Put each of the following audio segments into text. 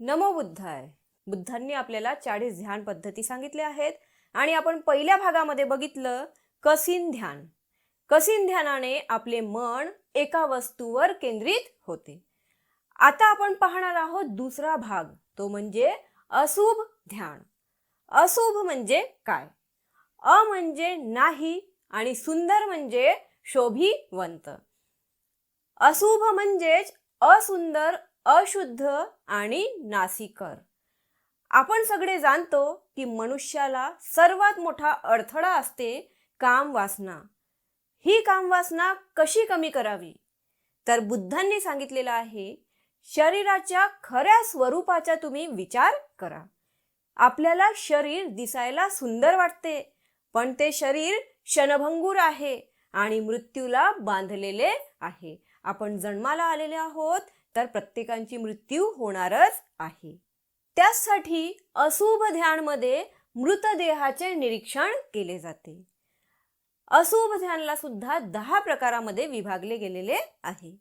नमो बुद्धाय. बुद्धांनी आपल्याला चाळीस ध्यान पद्धती सांगितल्या आहेत आणि आपण पहिल्या भागामध्ये बघितलं कसिन ध्यान. कसिन ध्यानाने आपले मन एका वस्तूवर केंद्रित होते. आता आपण पाहणार आहोत दुसरा भाग तो म्हणजे अशुभ ध्यान. अशुभ म्हणजे काय? अ म्हणजे नाही आणि सुंदर म्हणजे शोभिवंत. अशुभ म्हणजेच असुंदर अशुद्ध आणि नासिकर. आपण सगळे जाणतो की मनुष्याला सर्वात मोठा अडथळा असते कामवासना. ही कामवासना कशी कमी करावी? तर बुद्धांनी सांगितलेलं आहे शरीराच्या खऱ्या स्वरूपाचा तुम्ही विचार करा. आपल्याला शरीर दिसायला सुंदर वाटते पण ते शरीर क्षणभंगूर आहे आणि मृत्यूला बांधलेले आहे. आपण जन्माला आलेले आहोत तर प्रत्येकांची मृत्यू होणारच आहे. त्यासाठी अशुभ ध्यानमध्ये मृतदेहाचे निरीक्षण केले जाते. अशुभ ध्यानला सुद्धा दहा प्रकारामध्ये विभागले गेलेले आहे.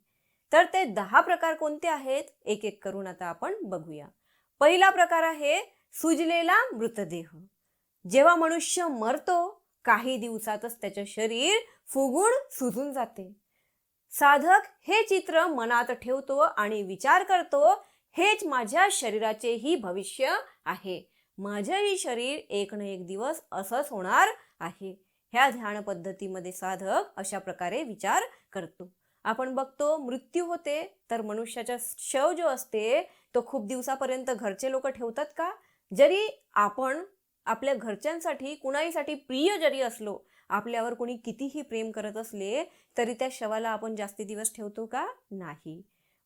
तर ते दहा प्रकार कोणते आहेत? एक एक करून आता आपण बघूया. पहिला प्रकार आहे सुजलेला मृतदेह. जेव्हा मनुष्य मरतो काही दिवसातच त्याचे शरीर फुगून सुजून जाते. साधक हे चित्र मनात ठेवतो आणि विचार करतो हेच माझ्या शरीराचेही भविष्य आहे. माझेही शरीर एक न एक दिवस असंच होणार आहे. ह्या ध्यान पद्धतीमध्ये साधक अशा प्रकारे विचार करतो. आपण बघतो मृत्यू होते तर मनुष्याचा शव जो असते तो खूप दिवसापर्यंत घरचे लोक ठेवतात का? जरी आपण आपल्या घरच्यांसाठी कुणाहीसाठी प्रिय जरी असलो आपल्यावर कोणी कितीही प्रेम करत असले तरी त्या शवाला आपण जास्ती दिवस ठेवतो का? नाही.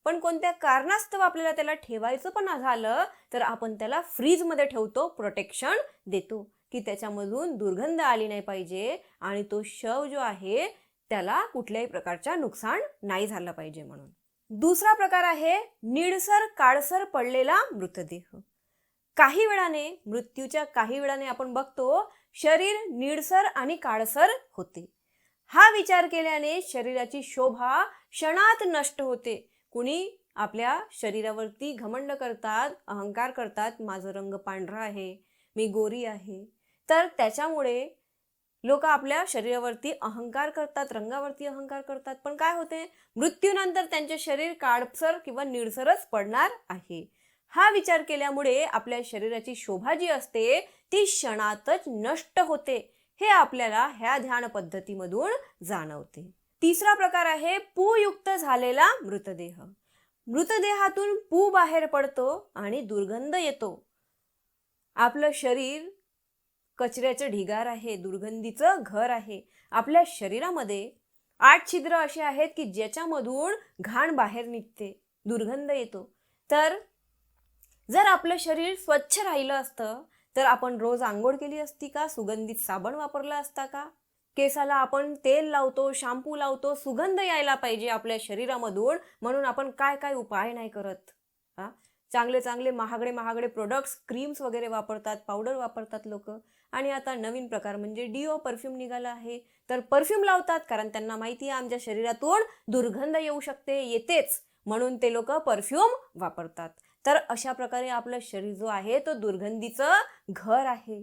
पण कोणत्या कारणास्तव आपल्याला त्याला ठेवायचं पण झालं तर आपण त्याला फ्रीजमध्ये ठेवतो प्रोटेक्शन देतो की त्याच्यामधून दुर्गंध आली नाही पाहिजे आणि तो शव जो आहे त्याला कुठल्याही प्रकारच्या नुकसान नाही झालं पाहिजे म्हणून. दुसरा प्रकार आहे निळसर काळसर पडलेला मृतदेह. काही वेळाने मृत्यूच्या काही वेळाने आपण बघतो शरीर निळसर आणि काळसर होते. हा विचार केल्याने शरीराची शोभा क्षणात नष्ट होते. कुणी आपल्या शरीरावरती घमंड करतात अहंकार करतात माझं रंग पांढरा आहे मी गोरी आहे. तर त्याच्यामुळे लोक आपल्या शरीरावरती अहंकार करतात रंगावरती अहंकार करतात. पण काय होते? मृत्यूनंतर त्यांचे शरीर काळसर किंवा निळसरच पडणार आहे. हा विचार केल्यामुळे आपल्या शरीराची शोभा जी असते ती क्षणातच नष्ट होते हे आपल्याला ह्या ध्यान पद्धतीमधून जाणवते. तिसरा प्रकार आहे पूयुक्त झालेला मृतदेह. मृतदेहातून पू बाहेर पडतो आणि दुर्गंध येतो. आपलं शरीर कचऱ्याचं ढिगार आहे दुर्गंधीचं घर आहे. आपल्या शरीरामध्ये आठ छिद्र असे आहेत की ज्याच्यामधून घाण बाहेर निघते दुर्गंध येतो. तर जर आपलं शरीर स्वच्छ राहिलं असतं तर आपण रोज आंघोळ केली असती का? सुगंधित साबण वापरला असता का? केसाला आपण तेल लावतो शॅम्पू लावतो सुगंध यायला पाहिजे आपल्या शरीरामधून. म्हणून आपण काय काय उपाय नाही करत? हा? चांगले चांगले महागडे महागडे प्रोडक्ट्स क्रीम्स वगैरे वापरतात पावडर वापरतात लोक. आणि आता नवीन प्रकार म्हणजे डिओ परफ्यूम निघाला आहे. तर परफ्यूम लावतात कारण त्यांना माहिती आहे आमच्या शरीरातून दुर्गंध येऊ शकते येतेच. म्हणून ते लोक परफ्यूम वापरतात. तर अशा प्रकारे आपलं शरीर जो आहे तो दुर्गंधीचं घर आहे.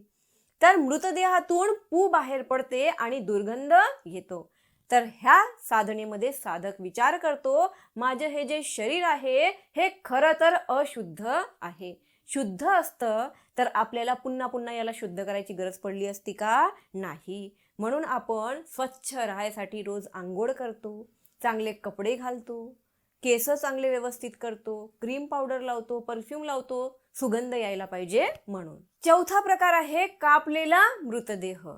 तर मृतदेहातून पू बाहेर पडते आणि दुर्गंध येतो. तर ह्या साधनेमध्ये साधक विचार करतो माझं हे जे शरीर आहे हे खरं तर अशुद्ध आहे. शुद्ध असतं तर आपल्याला पुन्हा पुन्हा याला शुद्ध करायची गरज पडली असती का? नाही. म्हणून आपण स्वच्छ राहायसाठी रोज आंघोळ करतो चांगले कपडे घालतो केस चांगले व्यवस्थित करतो क्रीम पावडर लावतो परफ्यूम लावतो सुगंध यायला पाहिजे म्हणून. चौथा प्रकार आहे कापलेला मृतदेह.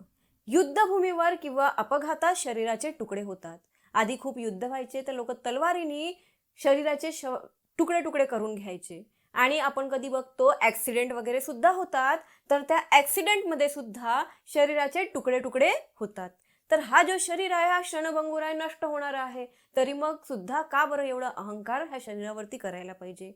युद्धभूमीवर किंवा अपघातात शरीराचे तुकडे होतात. आधी खूप युद्ध व्हायचे तर लोक तलवारीने शरीराचे श तुकडे तुकडे करून घ्यायचे. आणि आपण कधी बघतो ॲक्सिडेंट वगैरे सुद्धा होतात तर त्या ॲक्सिडेंटमध्ये सुद्धा शरीराचे तुकडे तुकडे होतात. तर हा जो शरीर आहे हा क्षणभंगूर आहे नष्ट होणार आहे. तरी मग सुद्धा का बरं एवढा अहंकार ह्या शरीरावरती करायला पाहिजे?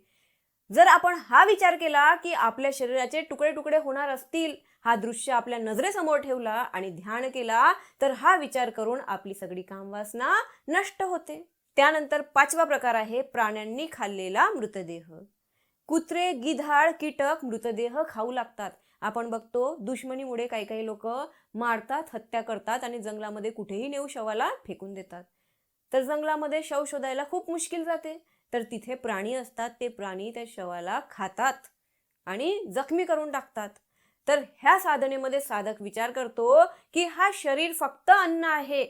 जर आपण हा विचार केला की आपल्या शरीराचे तुकडे तुकडे होणार असतील हा दृश्य आपल्या नजरेसमोर ठेवला आणि ध्यान केला तर हा विचार करून आपली सगळी कामवासना नष्ट होते. त्यानंतर पाचवा प्रकार आहे प्राण्यांनी खाल्लेला मृतदेह. कुत्रे गिधाड कीटक मृतदेह खाऊ लागतात. आपण बघतो दुश्मनीमुळे काही काही लोक मारतात हत्या करतात आणि जंगलामध्ये कुठेही नेऊ शवाला फेकून देतात. तर जंगलामध्ये शव शोधायला खूप मुश्किल जाते. तर तिथे प्राणी असतात ते प्राणी त्या शवाला खातात आणि जखमी करून टाकतात. तर ह्या साधनेमध्ये साधक विचार करतो की हा शरीर फक्त अन्न आहे.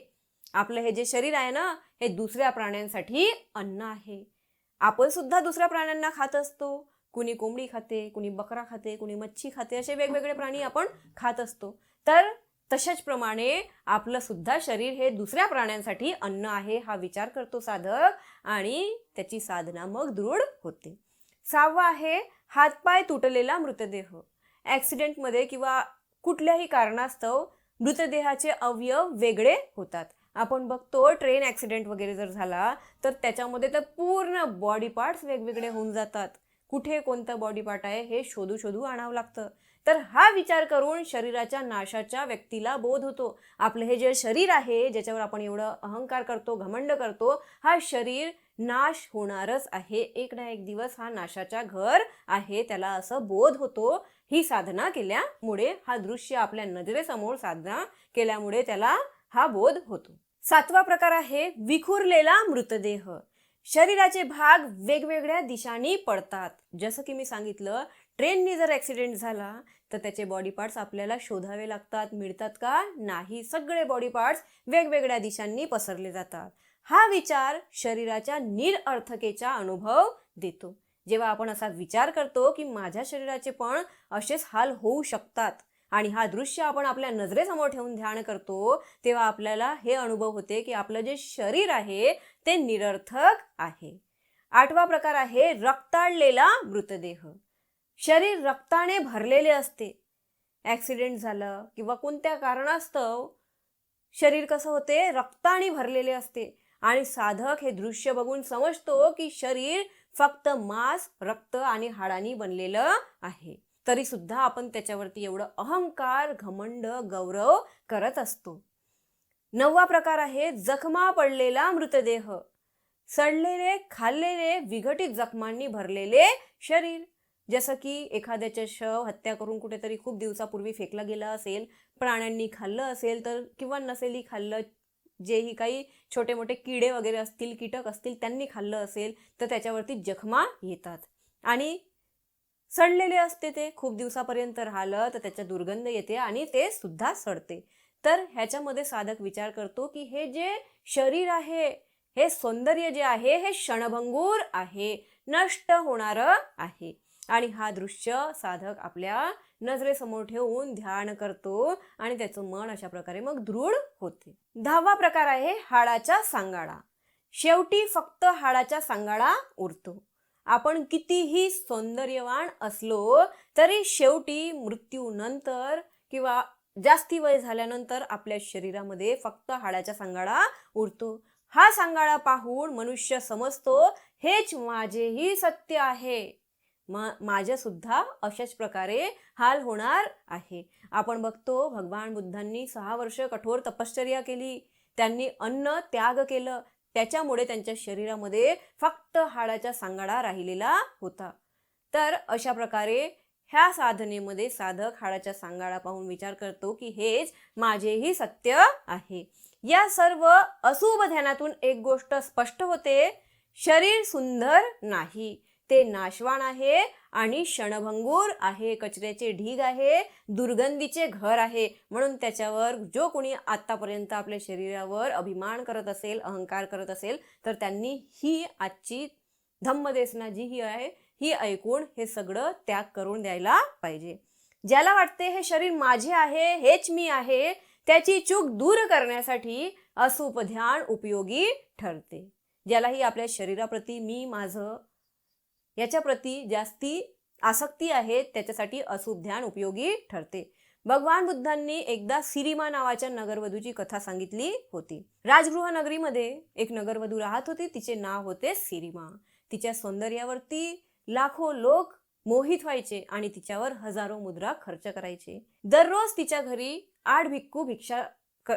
आपलं हे जे शरीर आहे ना हे दुसऱ्या प्राण्यांसाठी अन्न आहे. आपण सुद्धा दुसऱ्या प्राण्यांना खात असतो. कुणी कोंबडी खाते कुणी बकरा खाते कुणी मच्छी खाते असे वेगवेगळे प्राणी आपण खात असतो. तर तशाच प्रमाणे आपलं सुद्धा शरीर हे दुसऱ्या प्राण्यांसाठी अन्न आहे हा विचार करतो साधक आणि त्याची साधना मग दृढ होते. सहावा आहे हातपाय तुटलेला मृतदेह. ॲक्सिडेंटमध्ये किंवा कुठल्याही कारणास्तव मृतदेहाचे अवयव वेगळे होतात. आपण बघतो ट्रेन ॲक्सिडेंट वगैरे जर झाला तर त्याच्यामध्ये तर पूर्ण बॉडी पार्ट्स वेगवेगळे होऊन जातात. कुठे कोणतं बॉडी पार्ट आहे हे शोधू शोधू आणावं लागतं. तर हा विचार करून शरीराच्या नाशाच्या व्यक्तीला बोध होतो. आपलं हे जे शरीर आहे ज्याच्यावर आपण एवढं अहंकार करतो घमंड करतो हा शरीर नाश होणारच आहे. एक ना एक दिवस हा नाशाच्या घर आहे त्याला असं बोध होतो. ही साधना केल्यामुळे हा दृश्य आपल्या नजरेसमोर साधना केल्यामुळे त्याला हा बोध होतो. सातवा प्रकार आहे विखुरलेला मृतदेह. शरीराचे भाग वेगवेगळ्या दिशांनी पडतात. जसं की मी सांगितलं ट्रेननी जर ॲक्सिडेंट झाला तर त्याचे बॉडी पार्ट्स आपल्याला शोधावे लागतात मिळतात का? नाही. सगळे बॉडी पार्ट्स वेगवेगळ्या दिशांनी पसरले जातात. हा विचार शरीराच्या निरअर्थकेचा अनुभव देतो. जेव्हा आपण असा विचार करतो की माझ्या शरीराचे पण असेच हाल होऊ शकतात. आणि हा दृश्य आपण आपल्या नजरेसमोर ठेवून ध्यान करतो तेव्हा आपल्याला हे अनुभव होते की आपलं जे शरीर आहे ते निरर्थक आहे. आठवा प्रकार आहे रक्ताळलेला मृतदेह. शरीर रक्ताने भरलेले असते. ॲक्सिडेंट झालं किंवा कोणत्या कारणास्तव शरीर कसं होते? रक्ताने भरलेले असते. आणि साधक हे दृश्य बघून समजतो की शरीर फक्त मांस रक्त आणि हाडांनी बनलेलं आहे. तरी सुद्धा आपण त्याच्यावरती एवढं अहंकार घमंड गौरव करत असतो. नववा प्रकार आहे जखमा पडलेला मृतदेह. सडलेले खाल्लेले विघटित जखमांनी भरलेले शरीर. जसं की एखाद्याचे शव हत्या करून कुठेतरी खूप दिवसापूर्वी फेकला गेला असेल प्राण्यांनी खाल्लं असेल तर किंवा नसेलही खाल्लं जेही काही छोटे मोठे किडे वगैरे असतील कीटक असतील त्यांनी खाल्लं असेल तर त्याच्यावरती जखमा येतात. आणि सडलेले असते ते. खूप दिवसापर्यंत राहिलं तर त्याच्या दुर्गंध येते आणि ते सुद्धा सडते. तर ह्याच्यामध्ये साधक विचार करतो की हे जे शरीर आहे हे सौंदर्य जे आहे हे क्षणभंगूर आहे नष्ट होणारं आहे. आणि हा दृश्य साधक आपल्या नजरेसमोर ठेवून ध्यान करतो आणि त्याचं मन अशा प्रकारे मग दृढ होते. दहावा प्रकार आहे हाडाचा सांगाडा. शेवटी फक्त हाडाचा सांगाडा उरतो. आपण कितीही सौंदर्यवान असलो तरी शेवटी मृत्यूनंतर किंवा जास्ती वय झाल्यानंतर आपल्या शरीरामध्ये फक्त हाडाचा सांगाडा उरतो. हा सांगाडा पाहून मनुष्य समजतो हेच माझेही सत्य आहे. मा माझ्या सुद्धा अशाच प्रकारे हाल होणार आहे. आपण बघतो भगवान बुद्धांनी सहा वर्ष कठोर तपश्चर्या केली. त्यांनी अन्न त्याग केलं. त्याच्यामुळे त्यांच्या शरीरामध्ये फक्त हाडाचा सांगाडा राहिलेला होता. तर अशा प्रकारे ह्या साधनेमध्ये साधक हाडाचा सांगाडा पाहून विचार करतो की हेच माझेही सत्य आहे. या सर्व अशुभ ध्यानातून एक गोष्ट स्पष्ट होते. शरीर सुंदर नाही. ते नाशवान आहे आणि क्षणभंगूर आहे कचऱ्याचे ढीग आहे दुर्गंधीचे घर आहे. म्हणून त्याच्यावर जो कोणी आत्तापर्यंत आपल्या शरीरावर अभिमान करत असेल अहंकार करत असेल तर त्यांनी ही आजची धम्मदेसना जी ही आहे ही ऐकून हे सगळं त्याग करून द्यायला पाहिजे. ज्याला वाटते हे शरीर माझे आहे हेच मी आहे त्याची चूक दूर करण्यासाठी असूप ध्यान उपयोगी ठरते. ज्यालाही आपल्या शरीराप्रती मी माझं याच्याप्रती जास्ती आसक्ती आहे त्याच्यासाठी असूप ध्यान उपयोगी ठरते. भगवान बुद्धांनी एकदा सिरिमा नावाच्या नगरवधूची कथा सांगितली होती. राजगृह नगरीमध्ये एक नगरवधू राहत होती तिचे नाव होते सिरिमा. तिच्या सौंदर्यावरती लाखो लोक मोहित व्हायचे आणि तिच्यावर हजारो मुद्रा खर्च करायचे. दररोज तिच्या घरी आठ भिक्खू भिक्षा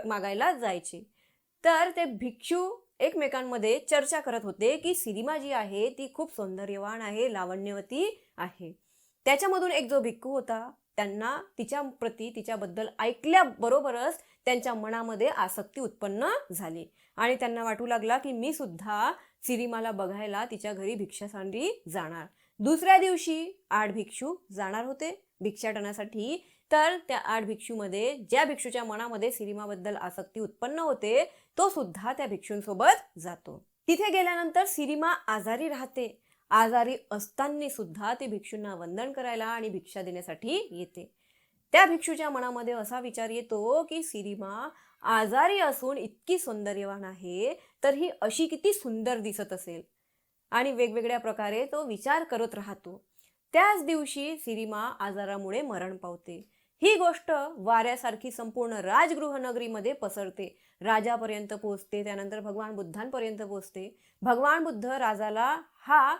मागायला जायचे. तर ते भिक्षू एकमेकांमध्ये चर्चा करत होते की सिरिमा जी आहे ती खूप सौंदर्यवान आहे लावण्यवती आहे. त्याच्यामधून एक जो भिक्खू होता त्यांना तिच्या प्रती तिच्याबद्दल ऐकल्याबरोबरच त्यांच्या मनामध्ये आसक्ती उत्पन्न झाली. आणि त्यांना वाटू लागला की मी सुद्धा सिरिमाला बघायला तिच्या घरी भिक्षासाठी जाणार. दुसऱ्या दिवशी आठ भिक्षू जाणार होते. भिक्षाटनासाठी तर त्या आठ भिक्षूमध्ये ज्या भिक्षूच्या मनामध्ये सिरिमाबद्दल आसक्ती उत्पन्न होते तो सुद्धा त्या भिक्षूंसोबत जातो. तिथे गेल्यानंतर सिरिमा आजारी राहते. आजारी असताना सुद्धा ते भिक्षूंना वंदन करायला आणि भिक्षा देण्यासाठी येते. त्या भिक्षूच्या मनामध्ये असा विचार येतो की सिरिमा आजारी असून इतकी सौंदर्यवान आहे तर ही अशी किती सुंदर दिसत असेल. आणि वेगवेगळ्या प्रकारे तो विचार करत राहतो. त्याच दिवशी सिरिमा आजारामुळे मरण पावते. ही गोष्ट वाऱ्यासारखी संपूर्ण राजगृहनगरीमध्ये पसरते. राजापर्यंत पोहोचते त्यानंतर भगवान बुद्धांपर्यंत पोहोचते. भगवान बुद्ध राजाला हा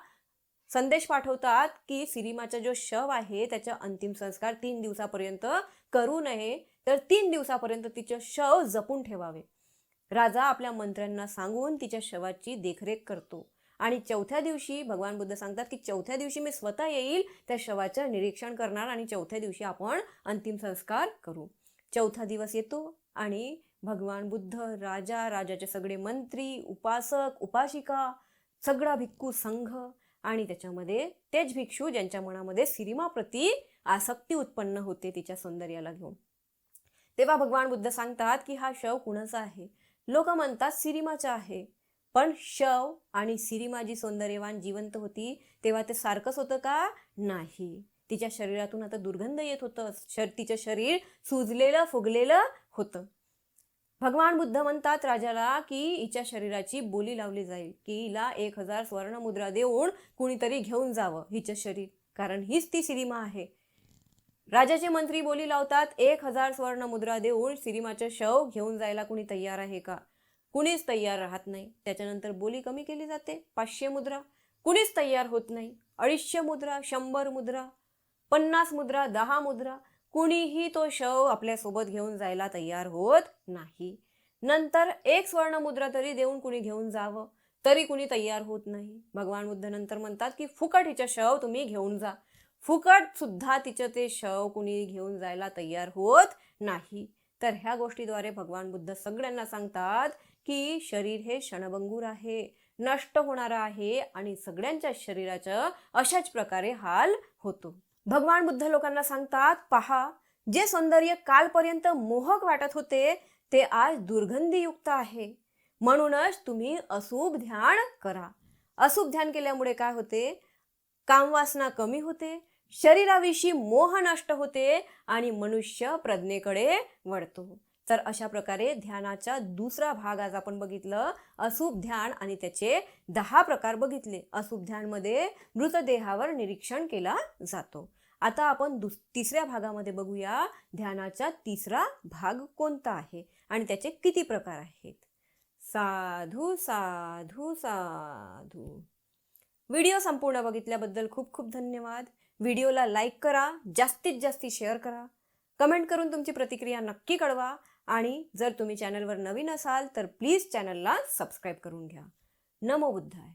संदेश पाठवतात की सिरीमाचा जो शव आहे त्याचा अंतिम संस्कार तीन दिवसापर्यंत करू नये. तर तीन दिवसापर्यंत तिचे शव जपून ठेवावे. राजा आपल्या मंत्र्यांना सांगून तिच्या शवाची देखरेख करतो. आणि चौथ्या दिवशी भगवान बुद्ध सांगतात की चौथ्या दिवशी मी स्वतः येईल त्या शवाचं निरीक्षण करणार आणि चौथ्या दिवशी आपण अंतिम संस्कार करू. चौथा दिवस येतो आणि भगवान बुद्ध राजा राजाचे सगळे मंत्री उपासक उपासिका सगळा भिक्खू संघ आणि त्याच्यामध्ये तेच भिक्षू ज्यांच्या मनामध्ये सिरिमाप्रती आसक्ती उत्पन्न होते तिच्या सौंदर्याला घेऊन. तेव्हा भगवान बुद्ध सांगतात की हा शव कुणाचा आहे? लोक म्हणतात सिरिमाचा आहे. पण शव आणि सिरिमा जी सौंदर्यवान जिवंत होती तेव्हा ते सारखंच होतं का? नाही. तिच्या शरीरातून आता दुर्गंध येत होतं. शर तिचं शरीर सुजलेलं फुगलेलं होतं. भगवान बुद्ध म्हणतात राजाला की हिच्या शरीराची बोली लावली जाईल की हिला एक हजार स्वर्णमुद्रा देऊन कुणीतरी घेऊन जावं हिचं शरीर. कारण हीच ती सिरीमा आहे. राजाचे मंत्री बोली लावतात एक हजार स्वर्ण मुद्रा देऊन सिरीमाचं शव घेऊन जायला कुणी तयार आहे का? कुणीच तयार राहत नाही. त्याच्यानंतर बोली कमी केली जाते. पाचशे मुद्रा. कुणीच तयार होत नाही. अडीचशे मुद्रा शंभर मुद्रा पन्नास मुद्रा दहा मुद्रा. कुणीही तो शव आपल्यासोबत घेऊन जायला तयार होत नाही. नंतर एक स्वर्ण मुद्रा तरी देऊन कुणी घेऊन जावं. तरी कुणी तयार होत नाही. भगवान बुद्ध नंतर म्हणतात की फुकट हिचं शव तुम्ही घेऊन जा. फुकट सुद्धा तिचं ते शव कुणी घेऊन जायला तयार होत नाही. तर ह्या गोष्टीद्वारे भगवान बुद्ध सगळ्यांना सांगतात की शरीर हे क्षणभंगूर आहे नष्ट होणार आहे आणि सगळ्यांच्या शरीराचं अशाच प्रकारे हाल होतो. भगवान बुद्ध लोकांना सांगतात पहा जे सौंदर्य कालपर्यंत मोहक वाटत होते ते आज दुर्गंधीयुक्त आहे. म्हणूनच तुम्ही अशुभ ध्यान करा. अशुभ ध्यान केल्यामुळे काय होते? कामवासना कमी होते शरीराविषयी मोह नष्ट होते आणि मनुष्य प्रज्ञेकडे वळतो. तर अशा प्रकारे ध्यानाचा दुसरा भाग आज आपण बघितलं अशुभ ध्यान आणि त्याचे दहा प्रकार बघितले. अशुभ ध्यानमध्ये मृतदेहावर निरीक्षण केला जातो. आता आपण दुस तिसऱ्या भागामध्ये बघूया ध्यानाचा तिसरा भाग कोणता आहे आणि त्याचे किती प्रकार आहेत. साधू साधू साधू. व्हिडिओ संपूर्ण बघितल्याबद्दल खूप खूप धन्यवाद. व्हिडिओला लाईक करा जास्तीत जास्त शेअर करा. कमेंट करून तुमची प्रतिक्रिया नक्की कळवा. आणि जर तुम्ही चॅनलवर नवीन असाल तर प्लीज चॅनलला सबस्क्राईब करून घ्या. नमो बुद्धाय.